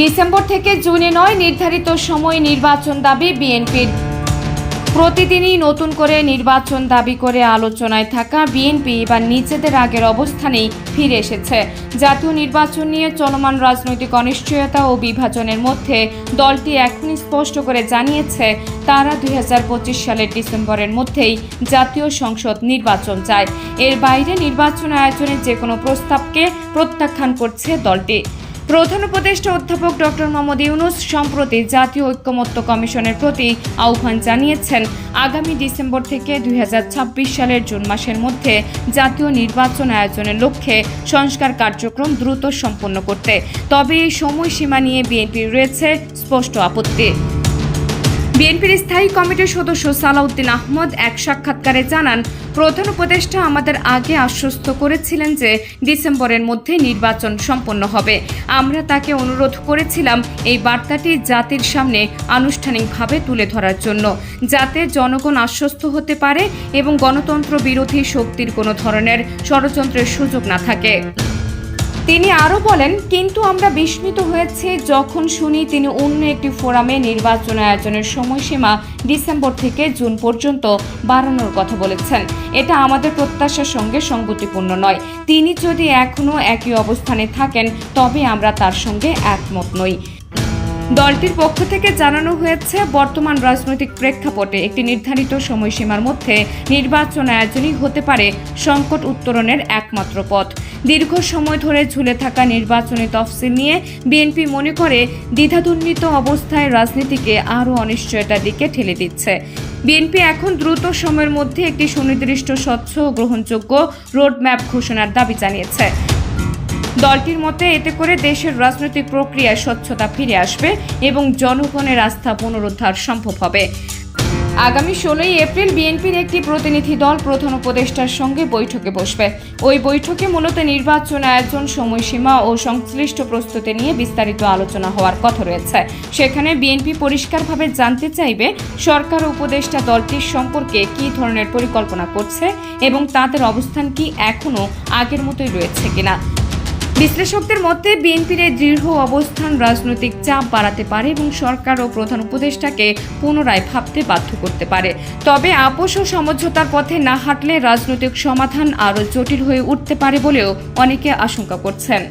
December থেকে জুনে নয়, নির্ধারিত সময় নির্বাচন দাবি বিএনপির। প্রতিদিনই নতুন করে নির্বাচন দাবি করে আলোচনায় থাকা বিএনপি এবার নিজেদের আগের অবস্থানেই ফিরে এসেছে। জাতীয় নির্বাচন নিয়ে চলমান রাজনৈতিক অনিশ্চয়তা ও বিভাজনের মধ্যে দলটি এখনই স্পষ্ট করে জানিয়েছে, তারা দু হাজার পঁচিশ সালের ডিসেম্বরের মধ্যেই জাতীয় সংসদ নির্বাচন চায়। এর বাইরে নির্বাচন আয়োজনের যে কোনো প্রস্তাবকে প্রত্যাখ্যান করছে দলটি। প্রধান উপদেষ্টা অধ্যাপক ডক্টর মোহাম্মদ ইউনুস সম্প্রতি জাতীয় ঐক্যমত্য কমিশনের প্রতি আহ্বান জানিয়েছেন। আগামী ডিসেম্বর থেকে দুই হাজার ছাব্বিশ সালের জুন মাসের মধ্যে জাতীয় নির্বাচন আয়োজনের লক্ষ্যে সংস্কার কার্যক্রম দ্রুত সম্পন্ন করতে। তবে এই সময়সীমা নিয়ে বিএনপির রয়েছে স্পষ্ট আপত্তি। বিএনপির স্থায়ী কমিটির সদস্য সালাউদ্দিন আহমদ এক সাক্ষাৎকারে জানান, প্রধান উপদেষ্টা আমাদের আগে আশ্বস্ত করেছিলেন যে ডিসেম্বরের মধ্যে নির্বাচন সম্পন্ন হবে। আমরা তাকে অনুরোধ করেছিলাম এই বার্তাটি জাতির সামনে আনুষ্ঠানিকভাবে তুলে ধরার জন্য, যাতে জনগণ আশ্বস্ত হতে পারে এবং গণতন্ত্র বিরোধী শক্তির কোনো ধরনের ষড়যন্ত্রের সুযোগ না থাকে। তিনি আরও বলেন, কিন্তু আমরা বিস্মিত হয়েছে যখন শুনি তিনি অন্য একটি ফোরামে নির্বাচন আয়োজনের সময়সীমা ডিসেম্বর থেকে জুন পর্যন্ত বাড়ানোর কথা বলেছেন। এটা আমাদের প্রত্যাশার সঙ্গে সঙ্গতিপূর্ণ নয়। তিনি যদি এখনও একই অবস্থানে থাকেন, তবে আমরা তার সঙ্গে একমত নই। দলটির পক্ষ থেকে জানানো হয়েছে, বর্তমান রাজনৈতিক প্রেক্ষাপটে একটি নির্ধারিত সময়সীমার মধ্যে নির্বাচন আয়োজনই হতে পারে সংকট উত্তরণের একমাত্র পথ। দীর্ঘ সময় ধরে ঝুলে থাকা নির্বাচনী তফসিল নিয়ে বিএনপি মনে করে, দ্বিধাদ্বন্দ্বিত অবস্থায় রাজনীতিকে আরও অনিশ্চয়তার দিকে ঠেলে দিচ্ছে। বিএনপি এখন দ্রুত সময়ের মধ্যে একটি সুনির্দিষ্ট স্বচ্ছ ও গ্রহণযোগ্য রোডম্যাপ ঘোষণার দাবি জানিয়েছে। দলটির মতে এতে করে দেশের রাজনৈতিক প্রক্রিয়ায় স্বচ্ছতা ফিরে আসবে এবং জনগণের আস্থা পুনরুদ্ধার সম্ভব হবে। আগামী ষোলোই এপ্রিল বিএনপির একটি প্রতিনিধি দল প্রধান উপদেষ্টার সঙ্গে বৈঠকে বসবে। ওই বৈঠকে মূলত নির্বাচন, আয়োজন, সময়সীমা ও সংশ্লিষ্ট প্রস্তুতি নিয়ে বিস্তারিত আলোচনা হওয়ার কথা রয়েছে। সেখানে বিএনপি পরিষ্কারভাবে জানতে চাইবে সরকার উপদেষ্টা দলটির সম্পর্কে কী ধরনের পরিকল্পনা করছে এবং তাদের অবস্থান কি এখনও আগের মতোই রয়েছে কিনা। বিশ্লেষকদের মতে, বিএনপির এই দৃঢ় অবস্থান রাজনৈতিক চাপ বাড়াতে পারে এবং সরকার ও প্রধান উপদেষ্টাকে পুনরায় ভাবতে বাধ্য করতে পারে। তবে আপোষ ও সমঝোতার পথে না হাঁটলে রাজনৈতিক সমাধান আরও জটিল হয়ে উঠতে পারে বলেও অনেকে আশঙ্কা করছেন।